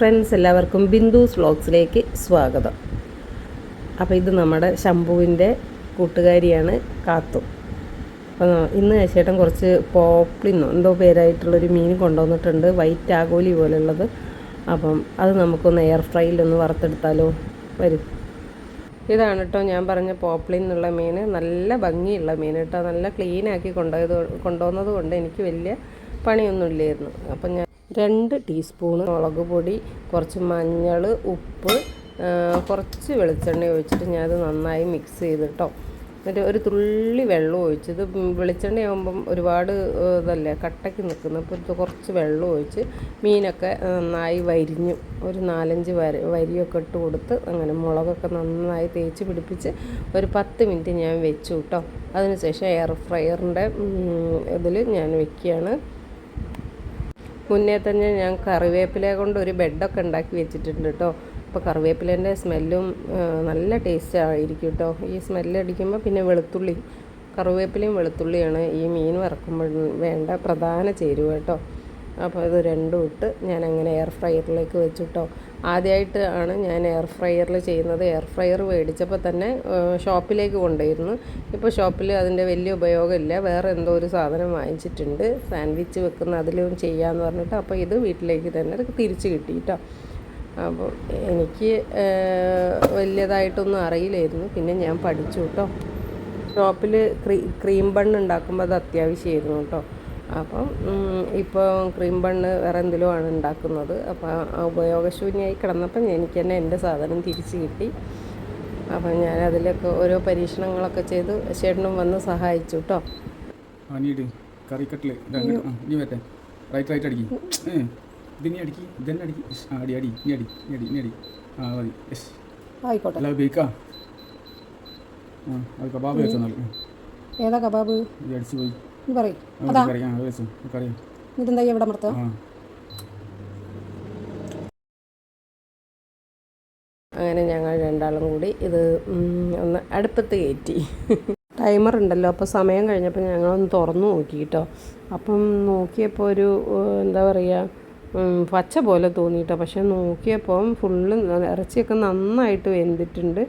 Friends എല്ലാവർക്കും ബിന്ദുസ് വ്ളോഗ്സിലേക്ക് സ്വാഗതം. അപ്പോൾ ഇത് നമ്മുടെ ശംഭുവിന്റെ കൂട്ടുകാരിയാണ് കാത്തു. അപ്പോൾ ഇന്ന് ചേട്ടൻ കുറച്ച് പോപ്ലിന്നോ എന്തോ പേരായിട്ടുള്ളൊരു മീൻ കൊണ്ടുവന്നിട്ടുണ്ട് വൈറ്റ് ആഗോലി പോലുള്ളത്. അപ്പം അത് നമുക്കൊന്ന് എയർ ഫ്രൈയിലൊന്ന് വറുത്തെടുത്താലോ? വരും. ഇതാണ് കേട്ടോ ഞാൻ പറഞ്ഞ പോപ്ലിൻ എന്നുള്ള മീൻ. നല്ല ഭംഗിയുള്ള മീൻ കേട്ടോ നല്ല ക്ലീനാക്കി കൊണ്ടുപോയത് കൊണ്ടുവന്നത് കൊണ്ട് എനിക്ക് വലിയ പണിയൊന്നുമില്ലായിരുന്നു. അപ്പം ഞാൻ രണ്ട് ടീസ്പൂണ് മുളക് പൊടി കുറച്ച് മഞ്ഞൾ ഉപ്പ് കുറച്ച് വെളിച്ചെണ്ണ ഒഴിച്ചിട്ട് ഞാനത് നന്നായി മിക്സ് ചെയ്തിട്ടോ. എന്നിട്ട് ഒരു തുള്ളി വെള്ളം ഒഴിച്ച് ഇത് വെളിച്ചെണ്ണയാകുമ്പം ഒരുപാട് ഇതല്ലേ കട്ടയ്ക്ക് നിൽക്കുന്നു. അപ്പോൾ കുറച്ച് വെള്ളം ഒഴിച്ച് മീനൊക്കെ നന്നായി വരിഞ്ഞു. ഒരു നാലഞ്ച് വര വരിയൊക്കെ ഇട്ട് കൊടുത്ത് അങ്ങനെ മുളകൊക്കെ നന്നായി തേച്ച് പിടിപ്പിച്ച് ഒരു പത്ത് മിനിറ്റ് ഞാൻ വെച്ചു കേട്ടോ അതിനുശേഷം എയർ ഫ്രയറിന്റെ ഇതിൽ ഞാൻ വെക്കുകയാണ്. മുന്നേ തന്നെ ഞാൻ കറിവേപ്പില കൊണ്ട് ഒരു ബെഡൊക്കെ ഉണ്ടാക്കി വെച്ചിട്ടുണ്ട് കേട്ടോ. അപ്പോൾ കറിവേപ്പിലേന്റെ സ്മെല്ലും നല്ല ടേസ്റ്റ് ആയിരിക്കും കേട്ടോ. ഈ സ്മെല്ലടിക്കുമ്പോൾ പിന്നെ വെളുത്തുള്ളി കറിവേപ്പിലയും വെളുത്തുള്ളിയാണ് ഈ മീൻ വറക്കുമ്പോൾ വേണ്ട പ്രധാന ചേരുവ കേട്ടോ. അപ്പോൾ ഇത് രണ്ടും ഇട്ട് ഞാൻ അങ്ങനെ എയർ ഫ്രയറിലേക്ക് വെച്ചിട്ടോ. ആദ്യമായിട്ട് ആണ് ഞാൻ എയർ ഫ്രയറിൽ ചെയ്യുന്നത്. എയർ ഫ്രയർ മേടിച്ചപ്പോൾ തന്നെ ഷോപ്പിലേക്ക് കൊണ്ടുപോയിരുന്നു ഇപ്പോൾ ഷോപ്പിൽ അതിന്റെ വലിയ ഉപയോഗമില്ല. വേറെ എന്തോ ഒരു സാധനം വാങ്ങിച്ചിട്ടുണ്ട്. സാൻഡ്വിച്ച് വെക്കുന്ന അതിലും ചെയ്യാമെന്ന് പറഞ്ഞിട്ട് അപ്പോൾ ഇത് വീട്ടിലേക്ക് തന്നെ തിരിച്ച് കിട്ടിയിട്ടോ അപ്പോൾ എനിക്ക് വലിയതായിട്ടൊന്നും അറിയില്ലായിരുന്നു. പിന്നെ ഞാൻ പഠിച്ചു കേട്ടോ. ഷോപ്പിൽ ക്രീ ക്രീം ബണ്ണ് ഉണ്ടാക്കുമ്പോൾ അത് അത്യാവശ്യമായിരുന്നു കേട്ടോ. അപ്പം ഇപ്പോൾ ക്രീം ബണ്ണ് വേറെ എന്തെങ്കിലും ആണ് ഉണ്ടാക്കുന്നത്. അപ്പോൾ ആ ഉപയോഗശൂന്യമായി കിടന്നപ്പം എനിക്ക് തന്നെ എന്റെ സാധനം തിരിച്ച് കിട്ടി. അപ്പം ഞാൻ അതിലൊക്കെ ഓരോ പരീക്ഷണങ്ങളൊക്കെ ചെയ്ത് ചേട്ടനും വന്ന് സഹായിച്ചു കേട്ടോ നീ വരട്ടെ. റൈറ്റ് റൈറ്റ് അടിക്കി. ഏ ഇത് നീ അടിക്കി. ഇതന്നെ അടിക്കി. ഇഷ്, അടി അടി. നീ അടി നീ അടി നീ അടി. ആ മതി. യെസ് ആയിക്കോട്ടെ. അല്ല ബേക്കാ ആ അത് കബാബ് ഏതാ കബാബ്? അടിച്ചുപോയി പോയി. നീ പറയും. അതാ. ഇതെന്താ മർത്ത അങ്ങനെ ഞങ്ങൾ രണ്ടാളും കൂടി ഇത് ഒന്ന് അടുപ്പത്ത് കയറ്റി. ടൈമർ ഉണ്ടല്ലോ അപ്പോൾ സമയം കഴിഞ്ഞപ്പോൾ ഞങ്ങളൊന്ന് തുറന്നു നോക്കി കേട്ടോ. അപ്പം നോക്കിയപ്പോൾ ഒരു എന്താ പറയുക പച്ച പോലെ തോന്നിയിട്ടോ പക്ഷെ നോക്കിയപ്പം ഫുള്ള് ഇറച്ചിയൊക്കെ നന്നായിട്ട് വെന്തിട്ടുണ്ട്.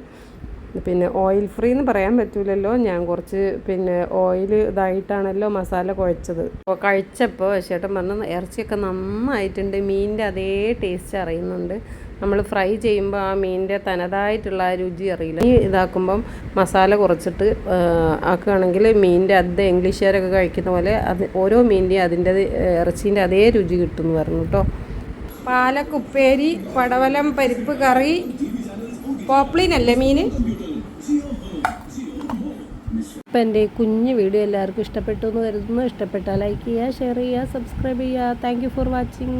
പിന്നെ ഓയിൽ ഫ്രീ എന്ന് പറയാൻ പറ്റൂലല്ലോ. ഞാൻ കുറച്ച് പിന്നെ ഓയിൽ ഇതായിട്ടാണല്ലോ മസാല കുഴച്ചത്. അപ്പോൾ കഴിച്ചപ്പോൾ ചേട്ടൻ പറഞ്ഞു ഇറച്ചിയൊക്കെ നന്നായിട്ടുണ്ട്. മീനിന്റെ അതേ ടേസ്റ്റ് അറിയുന്നുണ്ട്. നമ്മൾ ഫ്രൈ ചെയ്യുമ്പോൾ ആ മീനിന്റെ തനതായിട്ടുള്ള ആ രുചി അറിയില്ല. ഈ ഇതാക്കുമ്പം മസാല കുറച്ചിട്ട് ആക്കുകയാണെങ്കിൽ മീനിന്റെ അത് ഇംഗ്ലീഷുകാരൊക്കെ കഴിക്കുന്ന പോലെ അത് ഓരോ മീനിന്റെയും അതിന്റെ ഇറച്ചീന്റെ അതേ രുചി കിട്ടുമെന്ന് പറഞ്ഞു കേട്ടോ പാലക്കുപ്പേരി പടവലം പരിപ്പ് കറി പോപ്ലിൻ അല്ലേ അപ്പം എന്റെ കുഞ്ഞ് വീഡിയോ എല്ലാവർക്കും ഇഷ്ടപ്പെട്ടു എന്ന് കരുതുന്നു. ഇഷ്ടപ്പെട്ടാൽ ലൈക്ക് ചെയ്യുക ഷെയർ ചെയ്യുക സബ്സ്ക്രൈബ് ചെയ്യുക. Thank for watching